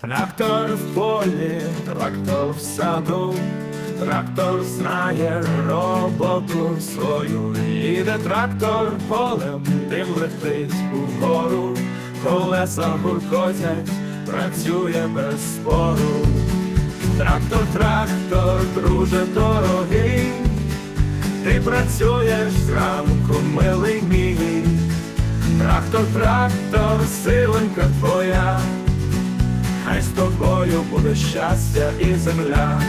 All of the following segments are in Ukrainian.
Трактор в полі, трактор в саду, трактор знає роботу свою. Їде трактор полем, дим летить угору, колеса гуркотять, працює без спору. Трактор, трактор, друже дорогий, ти працюєш зранку, милий мій. Трактор, трактор, силенька твоя. Тобою буде щастя і земля.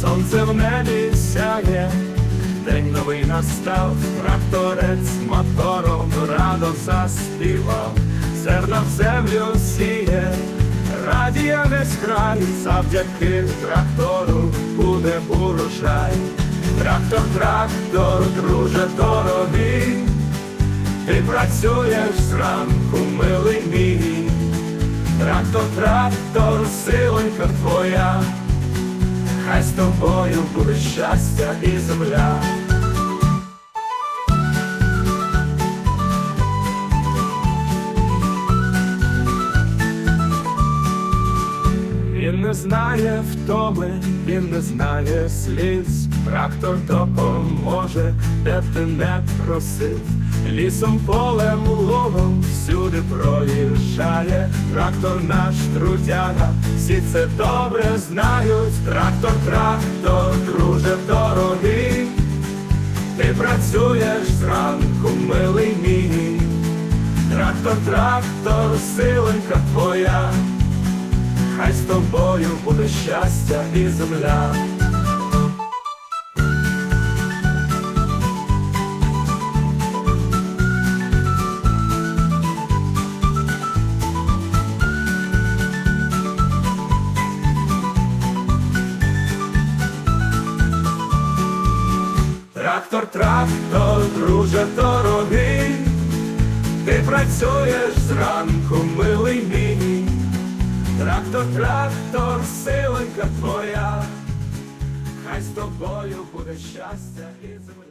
Сонце в небі сяє, день новий настав, тракторець мотором радо заспівав, зерна в землю сіє, радіє весь край, завдяки трактору буде урожай. Трактор, трактор, друже дорогий, ти працюєш зранку, милий мій. Трактор, трактор, силенька твоя, хай з тобою буде щастя і земля. Не знає втоми, він не знає сліз. Трактор допоможе, де ти не просив. Лісом, полем, лугом всюди проїжджає. Трактор наш трудяга, всі це добре знають. Трактор, трактор, друже дорогий. Ти працюєш зранку, милий мій. Трактор, трактор, силенька твоя. Хай з тобою буде щастя і земля. Трактор, трактор, друже дорогий, ти працюєш зранку, милий мій. Трактор, трактор, силенька твоя, хай з тобою буде щастя і земля.